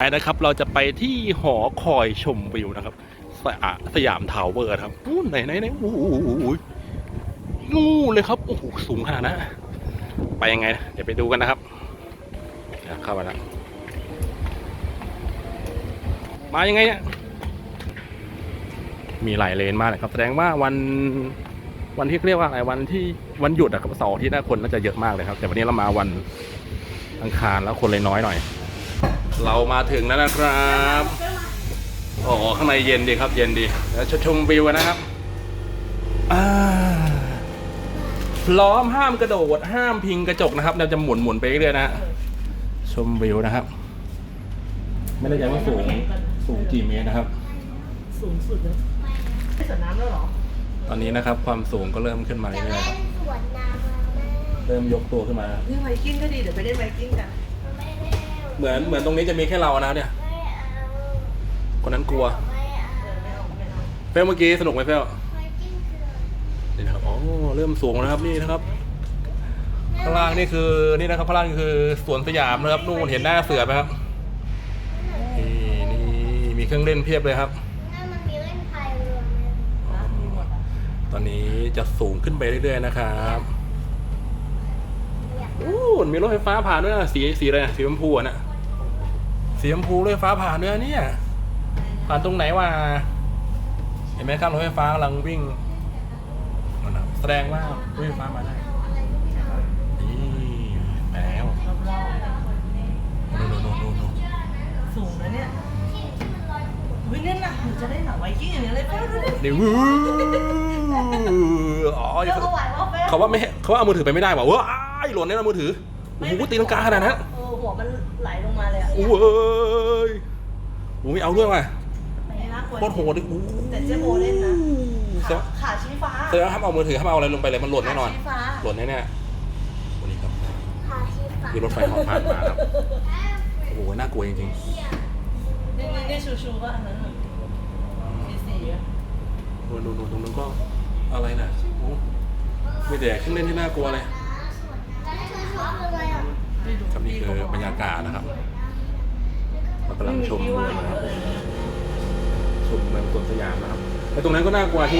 ไปนะครับเราจะไปที่หอคอยชมวิวนะครับ สยาสยามทาวเวอร์ครับอู้ไหนไหนไหนโอ้โหนู่นเลยครับโอ้โหสูงขนาดนั้นไปยังไงนะเดี๋ยวไปดูกันนะครับเดี๋ยวเข้ามาแล้วมายังไงเนี่ยมีหลายเลนมากเลยครับ แสดงว่าวันวันที่เรียกว่าอะไรวันที่วันหยุดอะครับเสาร์ที่หน้าคนน่าจะเยอะมากเลยครับ แต่วันนี้เรามาวันอังคารแล้วคนเลยน้อยหน่อย เรามาถึงแล้วนะครับอ๋อข้างในเย็นดีครับ เย็นดีแล้วชมวิวกันนะครับอ่าพร้อมห้ามกระโดด ห้ามพิงกระจกนะครับ เราจะหมุนหมุนๆไปเรื่อยๆนะฮะชมวิวนะครับ ไม่ได้ใจว่าสูงสูงกี่เมตรนะครับ สูงสุดเลยไม่สวนน้ำแล้วเหรอ ตอนนี้นะครับ ความสูงก็เริ่มขึ้นมาเรื่จะอยๆครับเล่นสวนน้ำแล้วแม่เริ่มยกตัวขึ้นมานี่ไวกิ้งก็ดีเดี๋ยวไปเล่นไวกิ้งกันไม่เล่น เหมือนเหมือนตรงนี้จะมีแค่เรานะเนี่ยไม่เอาคนนั้นกลัวไม่เอาเออไม่เอาไม่เอาเฟลเมื่อกี้สนุกไหมเฟลไม่กินเกลือนี่นะครับอ๋อเริ่มสูงแล้วนะครับนี่นะครับ ข้างล่างนี่คือนี่นะครับข้างล่างนี่คือสวนสยามนะครับนู่นเห็นหน้าเสือไหมครับนี่นี่มีเครื่องเล่นเพียบเลยครับนั่นมันมีเล่นพายเรือไหมนะมีหมดอะตอนนี้จะสูงขึ้นไปเรื่อยๆนะครับอู้มีรถไฟฟ้าผ่านด้วยนะสีสีอะไรนะสีชมพูอะนะ สีชมพูรถไฟฟ้าผ่านด้วยเนี่ย ผ่านตรงไหนวะเห็นไหมครับรถไฟฟ้ากำลังวิ่งนั่นนะแสดงว่ารถไฟฟ้ามาได้นี่ไปแล้วรอบโน่นโน่นโน่นโน่นๆสูงนะเนี่ยเฮ้ยเล่นนะหนูจะได้หนังไวกิ้งอย่างนี้เลยเป้าดูดินี่วู้อ๋อเป้าเอาไหวว่าเป้าเขาว่าไม่ให้เขาว่าเอามือถือไปไม่ได้ว่ะเว้ยหล่นแน่นอนมือถือ โอ้โหตีลังกาขนาดนั้นเออหัวมันไหลลงมาเลยอะโอ้ยโอ้ไม่เอาด้วยว่ะไม่น่ากลัวโคตรโหดเลยโอ้แต่เจ๊โบเล่นนะแสดขางขาชี้ฟ้าแสดงว่าห้ามเอามือถือห้ามเอาอะไรลงไปเลยมันหล่นแน่นอน ขาชี้ฟ้าหล่นแน่ๆวันนี้ครับพาชีฟ้าคือรถไฟเหอผ่านมาครับ โอ้โห น่ากลัวจริงนี่นี่นี่ชูชูก็อันนั้นน่ะสีสีอะๆดูดูดูตรงนู้นก็อะไรน่ะโอ้ไม่แต่เครื่องเล่นที่น่ากลัวเลย แล้วเธอชอบอะไรอะ ไม่ดู ครับนี่คือบรรยากาศนะครับเรากำลังชมเมืองนะครับชมเมืองสวนสยามนะครับไอ้ตรงนั้นก็น่ากลัวที่